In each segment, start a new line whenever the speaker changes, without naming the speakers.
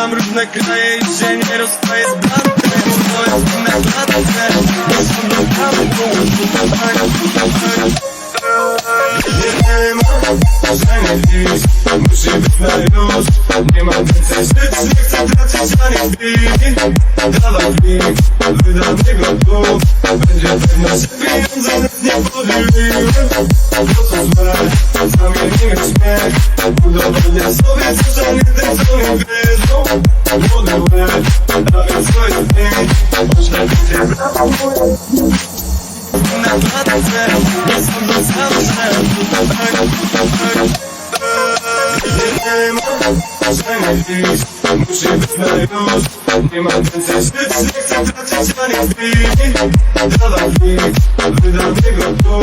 Zwiedzam różne kraje i się nie rozstaję z blantem To jest inne klatce. Nie są do kampu Nie ma żadnych Musi być na już Nie mam więcej żyć Nie chcę tracić ani chwili Dawaj klik Wydam jego tu Będzie pewno, że pieniądze nas nie podzieliły To co złe Zamienimy śmiech Udowodnię sobie, że nie tym co mi wierzą Młody łeb A jest dni Można być na klatce Ma być na już Nie mam więcej żyć Nie chcę tracić ani chwili Dawaj klik Wydam jego tu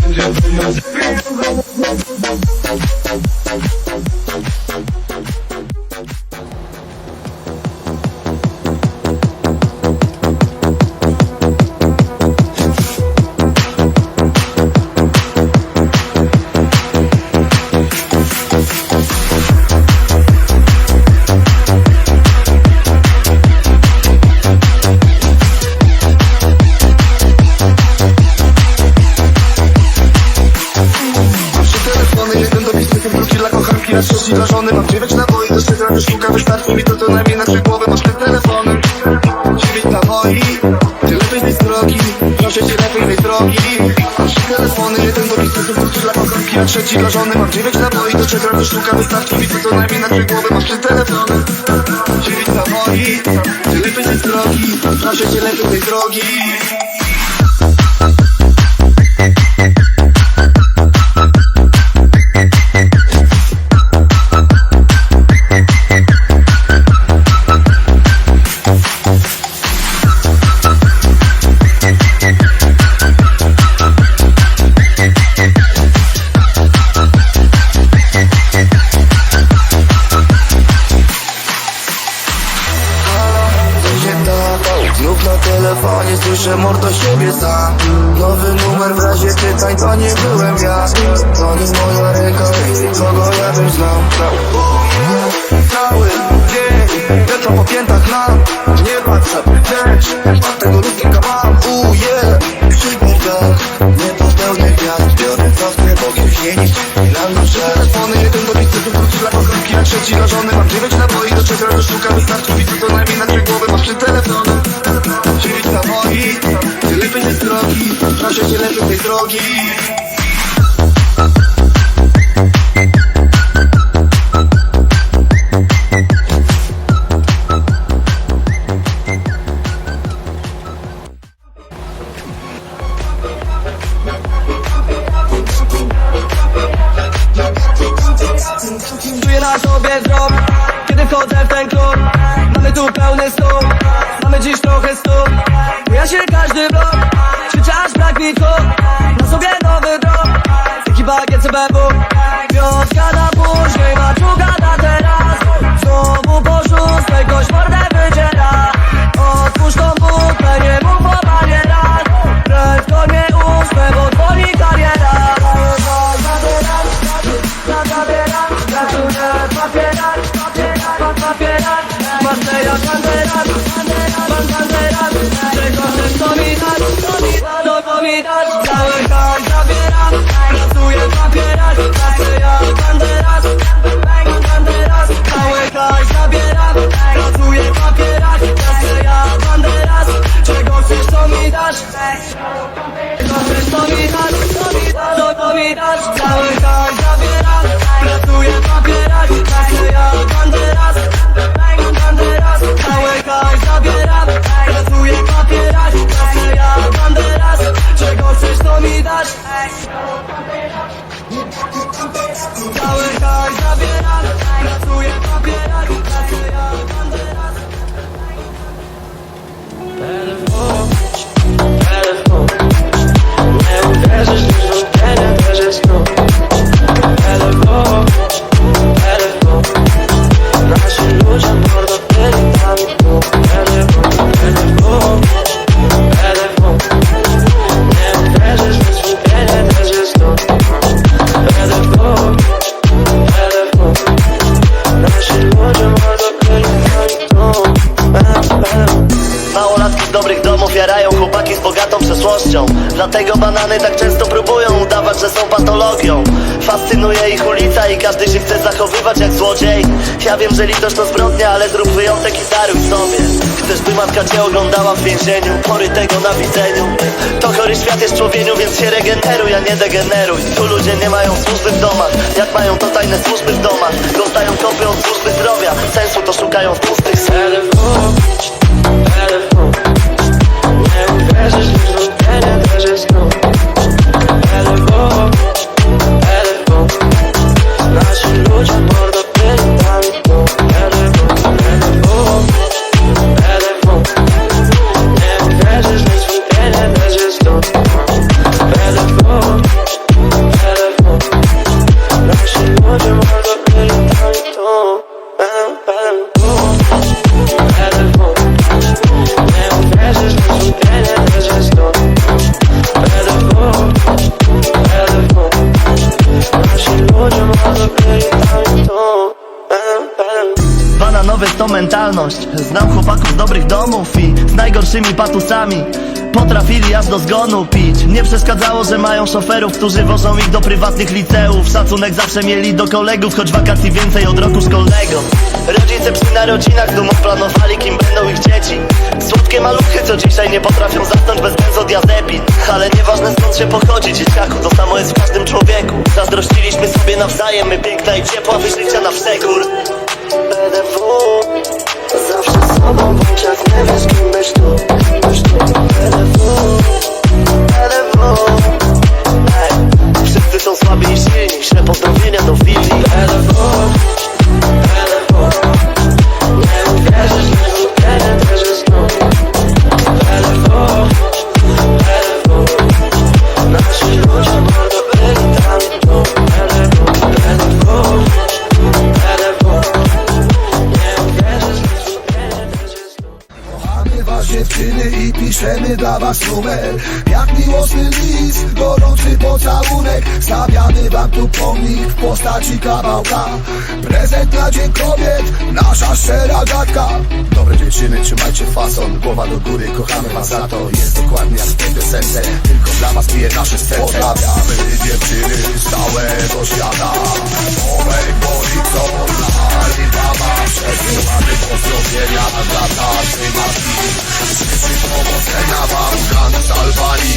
Będzie pewno, że pieniądze
mi to co najmniej na trzy głowy Masz ten telefonem Dziewięć naboi, ty lepiej tej drogi. Proszę cię lepiej tej drogi. Trzy telefony, jeden do biznesu, dla kochanki, na trzeci dla żony Mam dziewięć naboi, do czego sztuka, wystarczy mi to co najmniej na trzy głowy Masz ten telefonem Dziewięć naboi, ty lepiej tej drogi. Proszę cię lepiej tej drogi na telefonie słyszę mordo siebie sam. Nowy numer w razie pytań to nie byłem ja. To nie moja ręka i kogo ja bym znał Cały dzień, wiatro po piętach nam. Nie patrzę wręcz, mam tego równika mam Uje, przyjmij tak Nie popełnię gwiazd, biorę cofkę, bo kimś nie nic I nam nasze telefony, jeden do biznesu, drugi dla kochanki A trzeci dla żony, mam dziewięć naboi, do czego sztuka Wystarczy
Czuję na sobie wzrok Kiedy wchodzę w ten klub. Mamy tu pełny stół Mamy dziś trochę stóp. Buja się każdy blok Tchu Na sobie nowy drop Ekipa GCBW Piątka na później Maczuga na teraz Znowu po szóstej Gość mordę wydziela Otwórz komputer Nie mów o barierach Prędko nie ustę Bo dzwoni kariera Zabieram, pracuję w papierach, papierach, papierach Marseja Banderas, pan
Dlatego banany tak często próbują udawać, że są patologią. Fascynuje ich ulica i każdy się chce zachowywać jak złodziej. Ja wiem, że litość to zbrodnia, ale zrób wyjątek i daruj sobie. Chcesz by matka cię oglądała w więzieniu Chory tego na widzeniu. To chory świat jest człowieniu, więc się regeneruj, a nie degeneruj. Tu ludzie nie mają służby w domach. Jak mają to tajne służby w domach. Dostają kopy od służby zdrowia. Sensu to szukają w pustych
telefon Nie uwierzysz,
mentalność Znam chłopaków z dobrych domów i z najgorszymi patusami. Potrafili aż do zgonu pić. Nie przeszkadzało, że mają szoferów, którzy wożą ich do prywatnych liceów. Szacunek zawsze mieli do kolegów, choć wakacji więcej od roku szkolnego. Rodzice przy narodzinach dumą planowali, kim będą ich dzieci. Słodkie maluchy, co dzisiaj nie potrafią zasnąć bez benzodiazepin Ale nieważne skąd się pochodzi, dzieciaku, to samo jest w każdym człowieku. Zazdrościliśmy sobie nawzajem, my piękna i ciepła, wy życia na przekór
Завжди dziewczyny i piszemy dla was numer. Jak miłosny list, gorący pocałunek Stawiamy wam tu pomnik w postaci kawałka. Prezent na dzień kobiet, nasza szczera gadka. Dobre dziewczyny, trzymajcie fason, głowa do góry Kochamy was za to, jest dokładnie jak w tej piosence Tylko dla was bije nasze serce. Pozdrawiamy dziewczyny z całego świata Owej boli, co dla Alibaba Przesyłamy pozdrowienia dla każdej matki Życzy powodzenia wam, Gan z Albanii